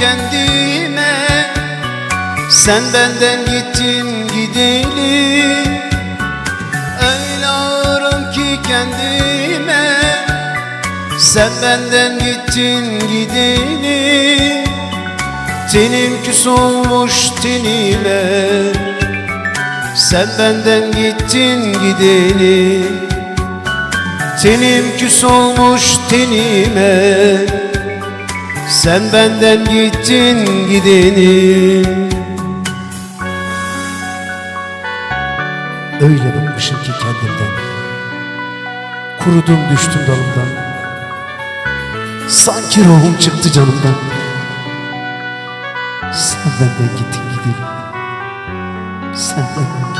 kendime Sen benden gittin gideli Öyle ağırım ki kendime. Sen benden gittin gideli Tenim küs olmuş tenime. Sen benden gittin gideli Tenim küs olmuş tenime Sen benden gittin gideni. Öyle bıkmışım ki kendimden. Kurudum düştüm dalımdan. Sanki ruhum çıktı canımdan. Sen benden gittin gidelim. Sen benden gittin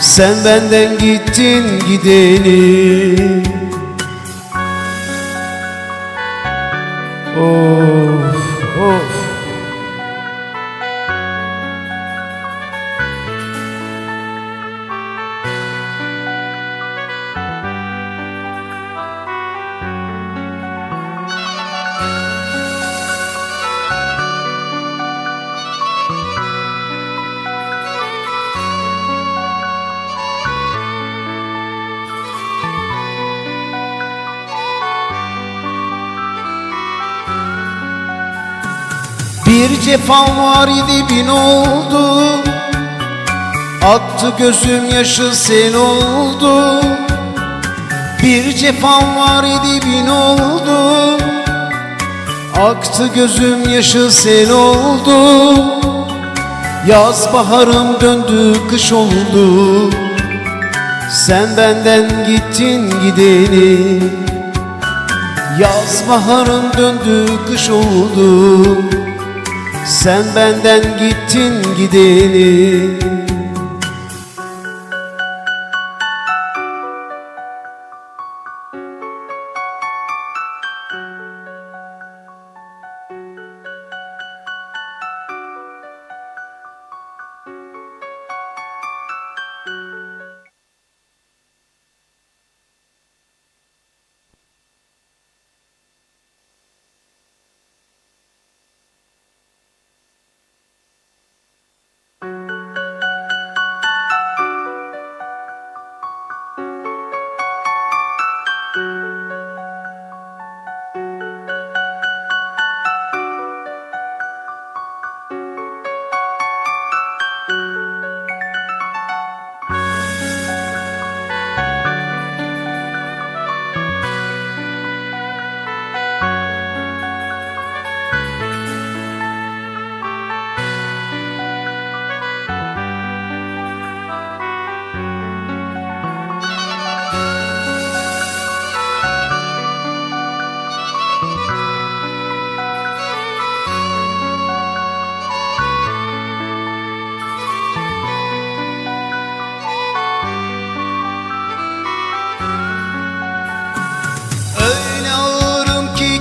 Sen benden gittin gideni Bir cefam var idi bin oldu. Aktı gözüm yaşı sel oldu. Bir cefam var idi bin oldu. Aktı gözüm yaşı sel oldu. Yaz baharım döndü kış oldu. Sen benden gittin gideni. Yaz baharım döndü kış oldu Sen benden gittin gideni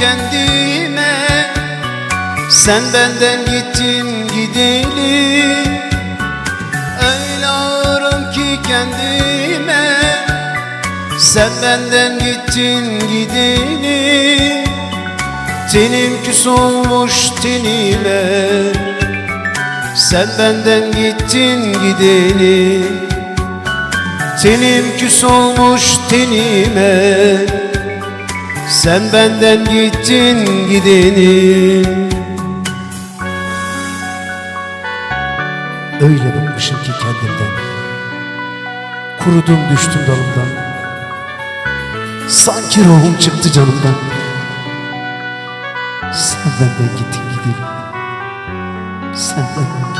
kendime. Sen benden gittin gideli Öyle ağırım ki kendime. Sen benden gittin gideli Tenim küs olmuş tenime. Sen benden gittin gideli Tenim küs olmuş tenime Sen benden gittin gideni. Öyle bıkmışım ki kendimden. Kurudum düştüm dalımdan. Sanki ruhum çıktı canımdan. Sen benden gittin gidelim. Sen benden gittin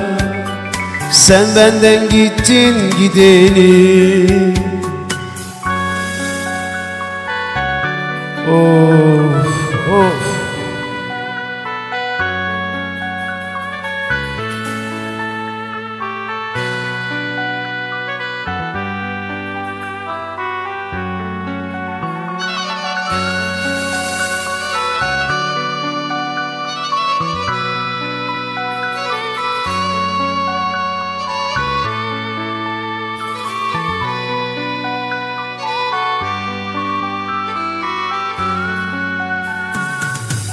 Sen benden gittin gideni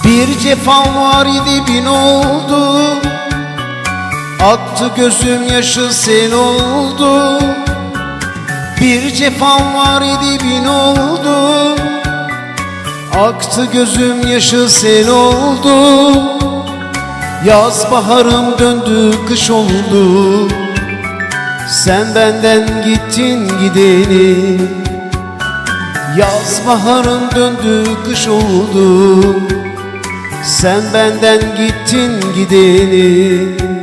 Bir cefam var idi bin oldu. Aktı gözüm yaşı sel oldu. Bir cefam var idi bin oldu. Aktı gözüm yaşı sel oldu. Yaz baharım döndü kış oldu. Sen benden gittin gideni. Yaz baharın döndü kış oldu Sen benden gittin gideni